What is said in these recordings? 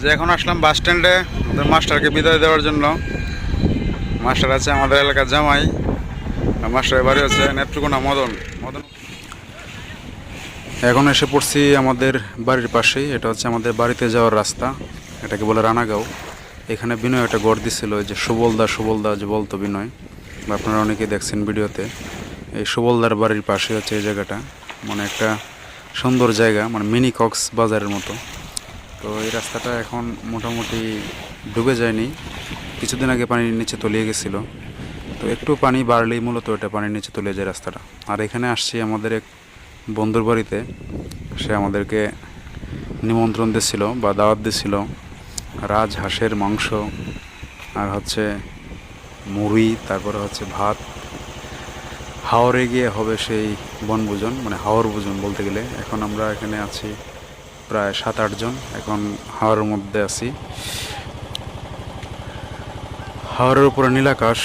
যে এখন আসলাম বাস স্ট্যান্ডে, আমাদের মাস্টারকে বিদায় দেওয়ার জন্য। মাস্টার আছে আমাদের এলাকার জামাই মাস্টারের বাড়ি হচ্ছে নেত্রকোনা মদন। মদন এখন এসে পড়ছি আমাদের বাড়ির পাশেই, এটা হচ্ছে আমাদের বাড়িতে যাওয়ার রাস্তা, এটাকে বলে রানাগাঁও। এখানে বিনয় একটা গড় দিছিল যে সুবলদা সুবলদা যে বলতো বিনয়, বা আপনারা অনেকেই দেখছেন ভিডিওতে। এই সুবলদার বাড়ির পাশে হচ্ছে এই জায়গাটা মানে একটা সুন্দর জায়গা মানে মিনি কক্স বাজারের মতো। তো এই রাস্তাটা এখন মোটামুটি ডুবে যায়নি। কিছুদিন আগে পানির নিচে তলিয়ে গেছিল। তো একটু পানি বাড়লেই মূলত এটা পানির নিচে তলিয়ে যায় রাস্তাটা। আর এখানে আসছি আমাদের এক বন্ধুর বাড়িতে। সে আমাদেরকে নিমন্ত্রণ দিচ্ছিল বা দাওয়াত দিচ্ছিল রাজহাঁসের মাংস আর হচ্ছে মুড়ি, তারপরে হচ্ছে ভাত। হাওড়ে গিয়ে হবে সেই বনভোজন মানে হাওর ভোজন বলতে গেলে। এখন আমরা এখানে আছি প্রায় সাত আটজন এখন হাওরের মধ্যে আছি। হাওরের উপরে নীলাকাশ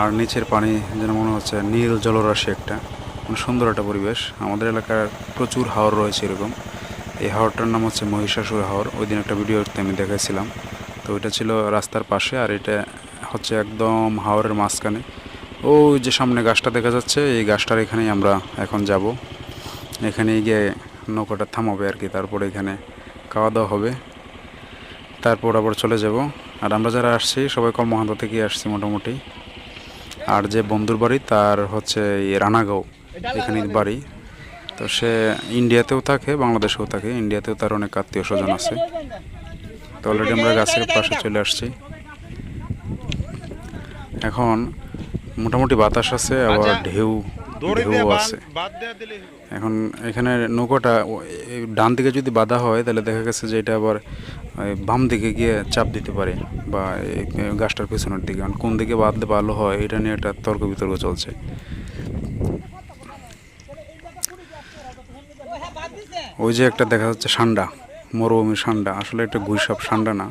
আর নিচের পানি যেন মনে হচ্ছে নীল জলরাশি একটা। মানে সুন্দর একটা পরিবেশ। আমাদের এলাকার প্রচুর হাওর রয়েছে এরকম। এই হাওরটার নাম হচ্ছে মহিষাসুর হাওর। ওই দিন একটা ভিডিওতে আমি দেখাইছিলাম। তো ওইটা ছিল রাস্তার পাশে আর এটা হচ্ছে একদম হাওরের মাঝখানে। ওই যে সামনে গাছটা দেখা যাচ্ছে, এই গাছটার এখানেই আমরা এখন যাব। এখানে গিয়ে নৌকাটা থামাবে আর কি তারপরে এখানে খাওয়া দাওয়া হবে। তারপর আবার চলে যাব। আর আমরা যারা আসছি সবাই কর্মহান্ত থেকে আসছি মোটামুটি। আর যে বন্ধুর বাড়ি তার হচ্ছে এই রানাগাঁও এখানে বাড়ি। তো সে ইন্ডিয়াতেও থাকে বাংলাদেশেও থাকে। ইন্ডিয়াতেও তার অনেক আত্মীয় স্বজন আছে। তো অলরেডি আমরা গাছের পাশে চলে আসছি। এখন মোটামুটি বাতাস আছে আবার ঢেউ। ঢেউ আছে। এখন এখানে নৌকাটা ডান দিকে যদি বাধা হয় তাহলে দেখা গেছে যে এটা আবার বাম দিকে গিয়ে চাপ দিতে পারে বা গাছটার পেছনের দিকে। কারণ কোন দিকে বাঁধলে ভালো হয় এটা নিয়ে একটা তর্ক বিতর্ক চলছে। ওই যে একটা দেখা যাচ্ছে সান্ডা মরুভূমির সান্ডা। আসলে একটা গুইসাপ সান্ডা না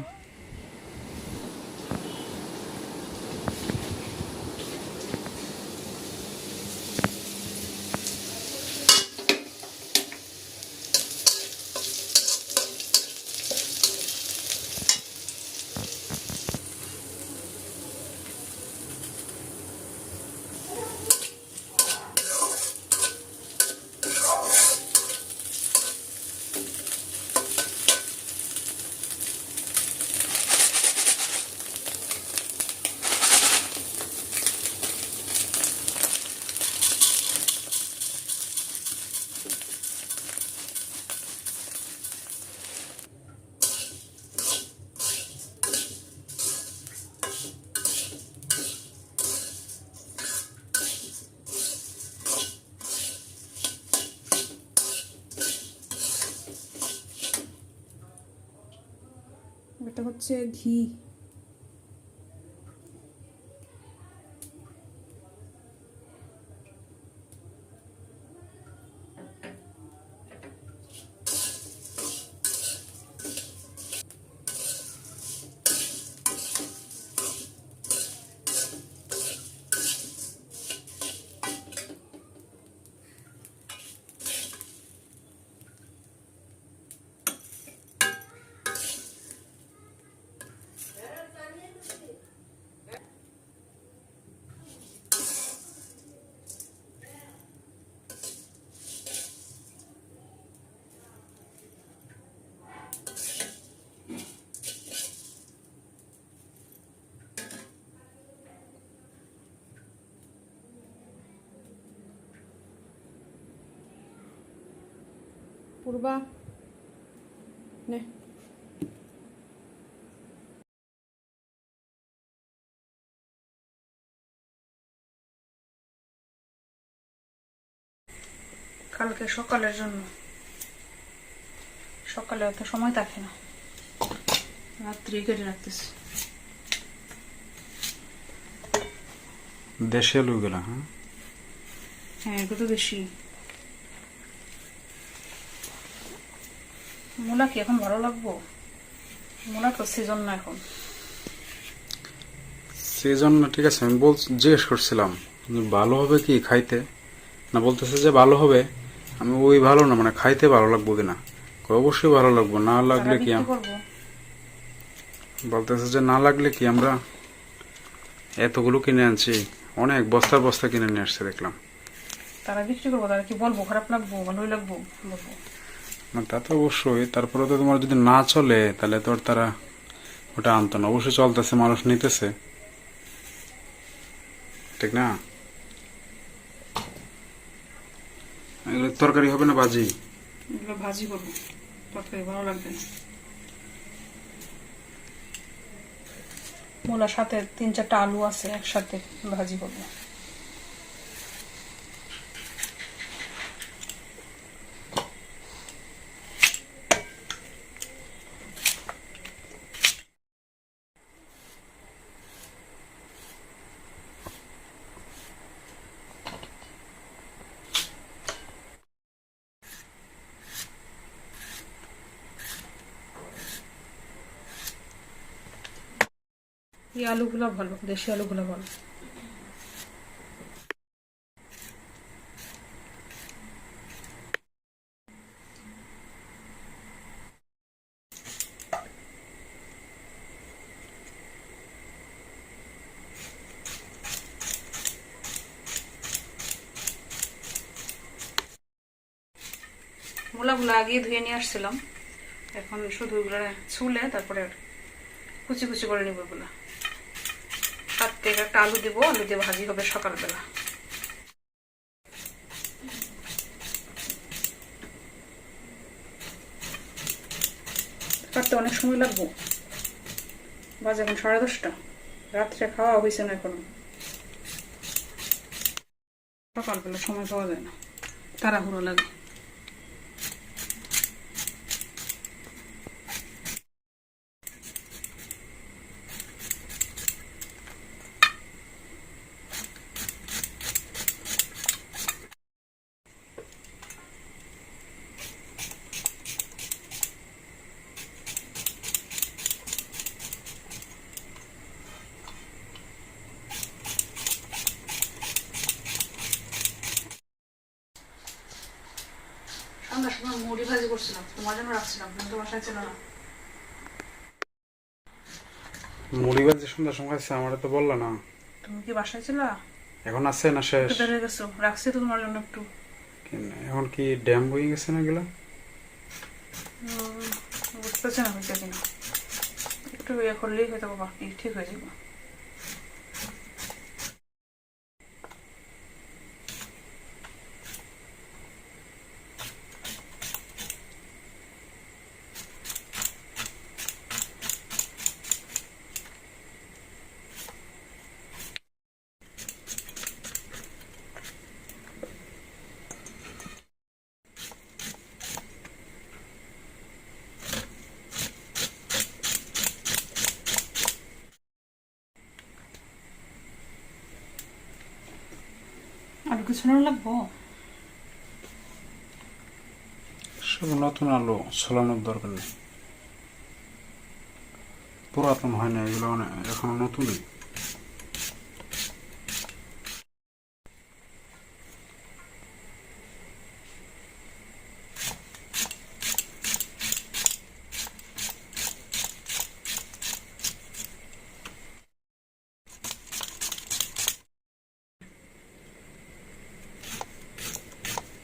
এটা হচ্ছে ঘি। পূর্বা। নে। কালকে সকালের জন্য। সকালে অত সময় থাকে না। রাত্রি কেটে রাখতেছি। দেশে লুগুলা হ্যাঁ? হ্যাঁ এগুলো তো বেশি। মূলা কি এখন ভালো লাগবো? মূলা তো সিজন না এখন। সেই জন্য ঠিক আছে আমি বল জিজ্ঞেস করছিলাম ভালো হবে কি খাইতে? না বলতেছে যে ভালো হবে আমি ওই ভালো না মানে খাইতে ভালো লাগবো কিনা অবশ্যই ভালো লাগবে না লাগলে কি বলতেছে যে না লাগলে কি আমরা এতগুলো কিনে আনছি অনেক বস্তা বস্তা কিনে নিয়ে আসছে দেখলাম। তারা বিক্রি করব তারা কি বলব খারাপ লাগবো ভালোই লাগবো? বলব। না, তা তো অবশ্যই। তারপরে তো তোমার যদি না চলে, তাহলে তো তারা ওটা আনতো না। অবশ্যই চলতেছে, মানুষ নিতেছে। ঠিক না? তরকারি হবে না ভাজি? ভাজি করব। তরকারি ভালো লাগবে না। মূলার সাথে তিন চারটা আলু আছে, একসাথে ভাজি করব। এই আলুগুলো ভালো, দেশি আলুগুলো ভালো। মূলাগুলো আগে ধুয়ে নিয়ে আসছিলাম। এখন শুধু ওগুলো ছুলে তারপরে কুচি কুচি করে নেব ওগুলো। থেকে একটা আলু দিব, আলু দিয়ে ভাজি হবে সকালবেলা। কাটতে অনেক সময় লাগবো। বাজে এখন সাড়ে দশটা। রাত্রে খাওয়া হয়েছে না এখনও। সকালবেলা সময় পাওয়া যায় না। তাড়াহুড়ো লাগে। করছিলাম তোমার জন্য রাখছিলাম কিন্তু বাসায় ছিল না। মুড়ি বাজি সময় আমার তো বলল না। তুমি কি বাসায় ছিল? এখন আছে না শেষ? বেড়ে গেছো রাখছি তো তোমার জন্য একটু। এখন কি ড্যাম হয়ে গেছে না উম, বুঝতেছে না হয়েছে কিনা একটু ইয়ে করলেই হয়তো বাকি ঠিক হয়ে যাবে। কিছু লাগবো? সব নতুন আলো ছড়ানোর দরকার নেই। পুরাতন হয় না, এগুলো অনেক এখনও নতুনই।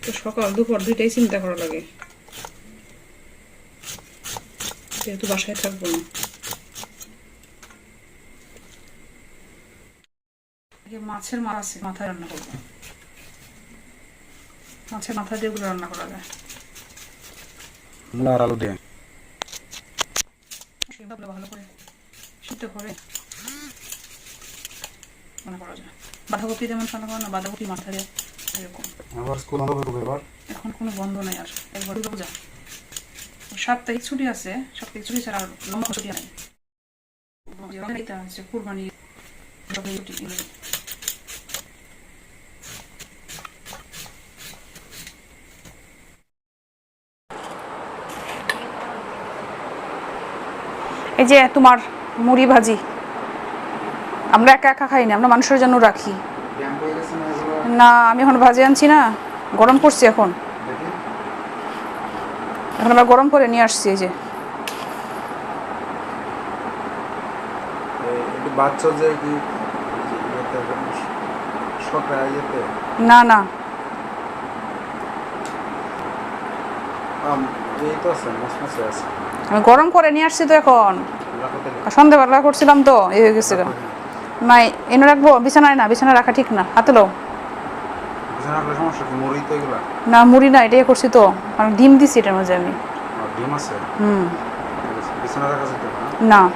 তো সকাল দুপুর দুইটাই চিন্তা করা লাগে। যেহেতু বাসায় থাকব না। মাছের মাছ আছে মাথায় রান্না করব। মাছের মাথা দিয়ে ওগুলো রান্না করা যায়। আলু দিয়ে। ভালো করে সিদ্ধ করে মনে করা যায়। বাঁধাকপি যেমন রান্না করে না বাঁধাকপি মাথা দিয়ে এরকম। আবার স্কুল বন্ধ করব এবার? এখন কোনো বন্ধ নেই আর একবার দুর্গা সাপ্তাহিক ছুটি আছে সাপ্তাহিক ছুটি ছাড়া আর লম্বা ছুটি নাই। এটা আছে কুরবানি ছুটি এই যে তোমার মুড়ি ভাজি আমরা একা একা খাই না আমরা মানুষের জন্য রাখি। হয়ে গেছে না আমি এখন ভাজি আনছি না গরম করছি এখন। এখন আবার গরম করে নিয়ে আসছি এই যে। না না। আমি গরম করে নিয়ে আসছি তো এখন। সন্ধ্যাবেলা করছিলাম তো এই হয়ে গেছে গা। নাই এনে রাখব বিছানায় না বিছানায় রাখা ঠিক না। হাতে লো বিছানা রাখলে সমস্যা কি মুড়ি তো এগুলা না মুড়ি না এটাই করছি তো। কারণ ডিম দিছি এটার মাঝে আমি। ডিম আছে? হুম। না।